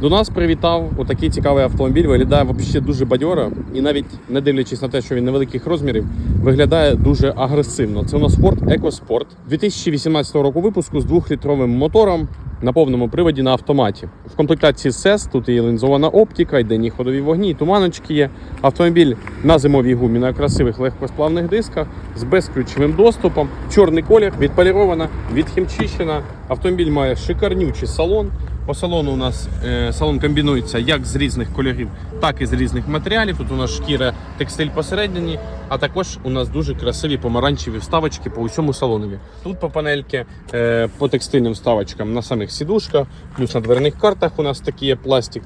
До нас привітав отакий цікавий автомобіль. Виглядає взагалі дуже бадьоро і навіть не дивлячись на те, що він невеликих розмірів, виглядає дуже агресивно. Це у нас Ford EcoSport 2018 року випуску з 2-літровим мотором на повному приводі на автоматі. В комплектації SES тут є лінзована оптика, йденні ходові вогні, туманочки є. Автомобіль на зимовій гумі на красивих легкосплавних дисках з безключовим доступом. Чорний колір, відполірована, відхімчищена. Автомобіль має шикарнючий салон. По салону у нас е, салон комбінується як з різних кольорів, так і з різних матеріалів. Тут у нас шкіра текстиль посередині, а також у нас дуже красиві помаранчеві вставочки по усьому салонові. Тут по панельки е, по текстильним вставочкам на самих сідушках, плюс на дверних картах у нас такий є пластик.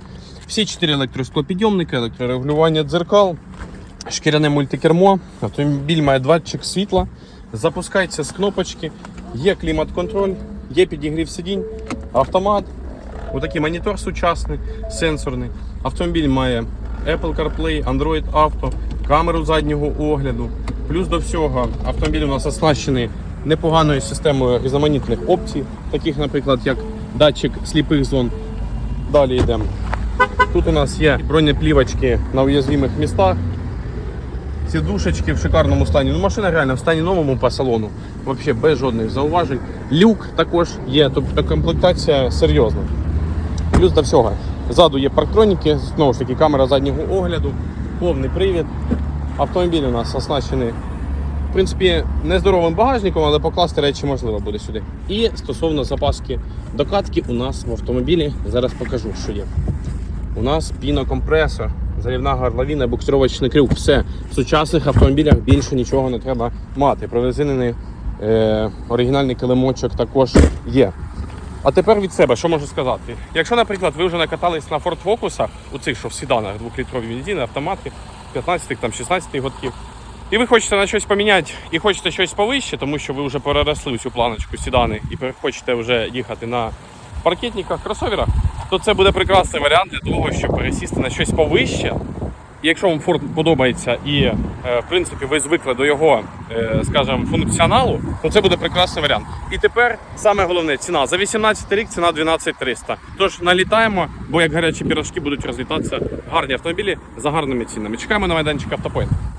Всі чотири електросклопідйомники, електрорегулювання дзеркал, шкіряне мультикермо. Автомобіль має датчик світла, запускається з кнопочки, є клімат-контроль, є підігрів сидінь, автомат. Отакий монітор сучасний, сенсорний. Автомобіль має Apple CarPlay, Android Auto, камеру заднього огляду. Плюс до всього автомобіль у нас оснащений непоганою системою різноманітних опцій, таких, наприклад, як датчик сліпих зон. Далі йдемо. Тут у нас є бронеплівочки на уязвимих містах. Сідушечки в шикарному стані. Ну, машина реально в стані новому по салону. Взагалі без жодних зауважень. Люк також є, тобто комплектація серйозна. Плюс до всього. Ззаду є парктроніки, знову ж таки, камера заднього огляду, повний привід. Автомобіль у нас оснащений, в принципі, нездоровим багажником, але покласти речі можливо буде сюди. І стосовно запаски докатки, у нас в автомобілі зараз покажу, що є. У нас пінокомпресор, залівна горловина, буксировочний крюк. Все. В сучасних автомобілях більше нічого не треба мати. Прорезинений е, оригінальний килимочок також є. А тепер від себе, що можу сказати? Якщо, наприклад, ви вже накатались на Ford Focus, у цих, що в седанах, двохлітрові бензини, автомати 15 там 16 годків, і ви хочете на щось поміняти і хочете щось повище, тому що ви вже переросли цю планочку сідани і хочете вже їхати на паркетниках, кросоверах, то це буде прекрасний варіант для того, щоб пересісти на щось повище. Якщо вам Ford подобається і е, в принципі ви звикли до його, е, скажімо, функціоналу, то це буде прекрасний варіант. І тепер саме головне ціна за 18 рік ціна 12300. Тож налітаємо, бо як гарячі пірожки будуть розлітатися гарні автомобілі за гарними цінами. Чекаємо на майданчик автопоінт.